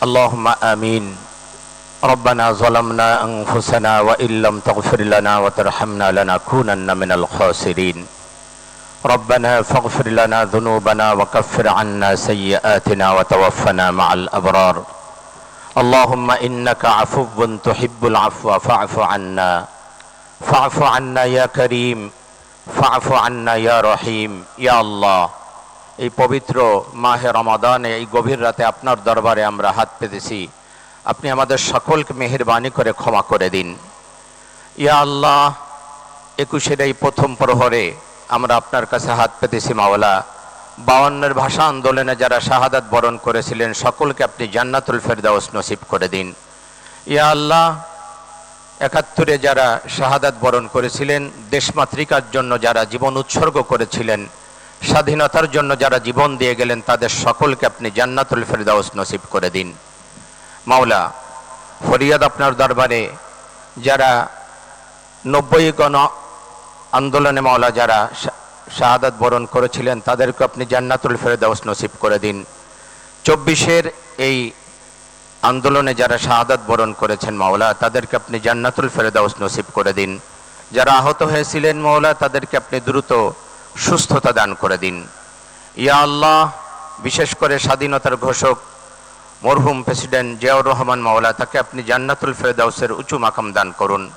اللهم آمين. ربنا ظلمنا أنفسنا وإن لم تغفر لنا وترحمنا لنكونن من الخاسرين. ربنا فاغفر لنا ذنوبنا وكفر عنا سيئاتنا وتوفنا مع الأبرار. اللهم إنك عفو تحب العفو فاعف عنا. فاعف عنا يا كريم. فاعف عنا يا رحيم. يا الله. এই পবিত্র মাহে রমাদানে, এই গভীর রাতে আপনার দরবারে আমরা হাত পেতেছি। আপনি আমাদের সকলকে মেহেরবানি করে ক্ষমা করে দিন। ইয়া আল্লাহ, একুশের এই প্রথম প্রহরে আমরা আপনার কাছে হাত পেতেছি, মাওলা। বাউন্নের ভাষা আন্দোলনে যারা শাহাদাত বরণ করেছিলেন, সকলকে আপনি জান্নাতুল ফেরদাউস নসিব করে দিন। ইয়া আল্লাহ, একাত্তরে যারা শাহাদাত বরণ করেছিলেন, দেশমাতৃকার জন্য যারা জীবন উৎসর্গ করেছিলেন স্বাধীনতার জন্য যারা জীবন দিয়ে গেলেন, তাদের সকলকে আপনি জান্নাতুল ফেরদাউস নসিব করে দিন। মাওলা, ফরিয়াদ আপনার দরবারে, যারা নব্বই গণ আন্দোলনে মাওলা যারা শাহাদাত বরণ করেছিলেন, তাদেরকে আপনি জান্নাতুল ফেরদাউস নসিব করে দিন। চব্বিশের এই আন্দোলনে যারা শাহাদাত বরণ করেছেন মাওলা, তাদেরকে আপনি জান্নাতুল ফেরদাউস নসিব করে দিন। যারা আহত হয়েছিলেন মাওলা, তাদেরকে আপনি দ্রুত সুস্থতা দান করে দিন। ইয়া আল্লাহ, বিশেষ করে স্বাধীনতার ঘোষক, মরহুম প্রেসিডেন্ট জিয়াউর রহমান মাওলা, তাকে আপনি জান্নাতুল ফেরদাউসের উঁচু মাকাম দান করুন।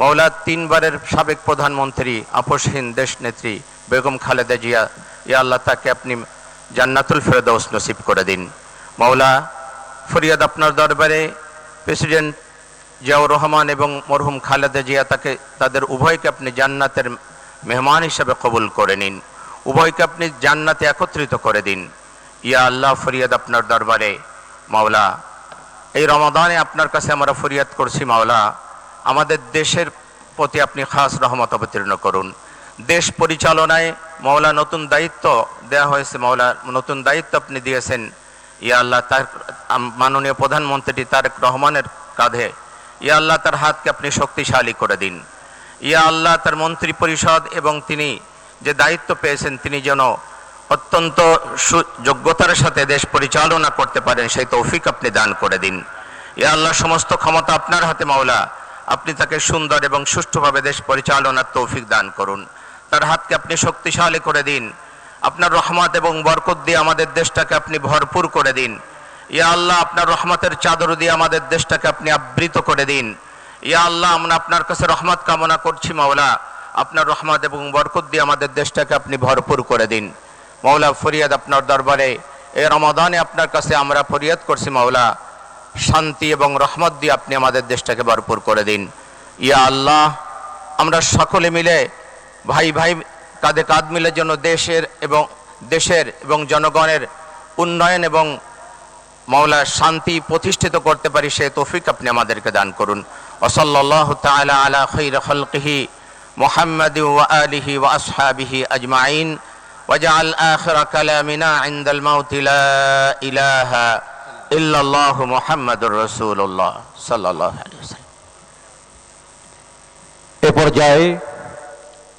মাওলা, তিনবারের সাবেক প্রধানমন্ত্রী আপসহীন দেশ নেত্রী বেগম খালেদা জিয়া, ইয়া আল্লাহ, তাকে আপনি জান্নাতুল ফেরদাউস নসিব করে দিন। মাওলা, ফরিয়াদ আপনার দরবারে, প্রেসিডেন্ট জিয়াউর রহমান এবং মরহুম খালেদা জিয়া তাকে, তাদের উভয়কে আপনি জান্নাতের মেহমান হিসেবে কবুল করে নিন। উভয়কে আপনি জান্নাতে একত্রিত করে দিন। ইয়া আল্লাহ, ফরিয়াদ আপনার দরবারে। মাওলা, এই রমাদানে আপনার কাছে আমরা ফরিয়াদ করছি, মাওলা। আমাদের দেশের প্রতি আপনি খাস রহমত অবতীর্ণ করুন। দেশ পরিচালনায় মাওলা নতুন দায়িত্ব দেয়া হয়েছে, মাওলা। নতুন দায়িত্ব আপনি দিয়েছেন। ইয়া আল্লাহ, তার মাননীয় প্রধানমন্ত্রী তারেক রহমানের কাঁধে। ইয়া আল্লাহ, তার হাতকে আপনি শক্তিশালী করে দিন। ইয়া আল্লাহ, তার মন্ত্রী পরিষদ এবং তিনি যে দায়িত্ব পেয়েছেন, তিনি যেন অত্যন্ত যোগ্যতার সাথে দেশ পরিচালনা করতে পারেন, সেই তৌফিক আপনি দান করে দিন। ইয়া আল্লাহ, সমস্ত ক্ষমতা আপনার হাতে, মাওলা। আপনি তাকে সুন্দর এবং সুষ্ঠুভাবে দেশ পরিচালনার তৌফিক দান করুন। তার হাতকে আপনি শক্তিশালী করে দিন। আপনার রহমত এবং বরকত দিয়ে আমাদের দেশটাকে আপনি ভরপুর করে দিন। ইয়া আল্লাহ, আপনার রহমতের চাদর দিয়ে আমাদের দেশটাকে আপনি আবৃত করে দিন। ইয়া আল্লাহ, আমরা আপনার কাছে রহমত কামনা করছি, মাওলা। আপনার রহমত এবং বরকত দিয়ে আমাদের দেশটাকে আপনি ভরপুর করে দিন। মাওলা, ফরিয়াদ আপনার দরবারে। এ রমাদানে আপনার কাছে আমরা ফরিয়াদ করছি, মাওলা। শান্তি এবং রহমত দিয়ে আপনি আমাদের দেশটাকে ভরপুর করে দিন। ইয়া আল্লাহ, আমরা সকলে মিলে ভাই ভাই, কাঁধে কাঁধ মিলে যেন দেশের এবং দেশের এবং জনগণের উন্নয়ন এবং মাওলা শান্তি প্রতিষ্ঠিত করতে পারি, সে তৌফিক আপনি আমাদেরকে দান করুন। ওসল্লাহ তাআলা আলা খৈর খলকিহি মোহাম্মদ ওয়া আলিহি ওয়া আসহাবিহি আজমাইন ওয়াজআল আখির কালামিনা ইনদাল মাউতি লা ইলাহা ইল্লাল্লাহু মুহাম্মাদুর রাসূলুল্লাহ সাল্লাল্লাহু আলাইহি ওয়াসাল্লাম এ পর্যায়ে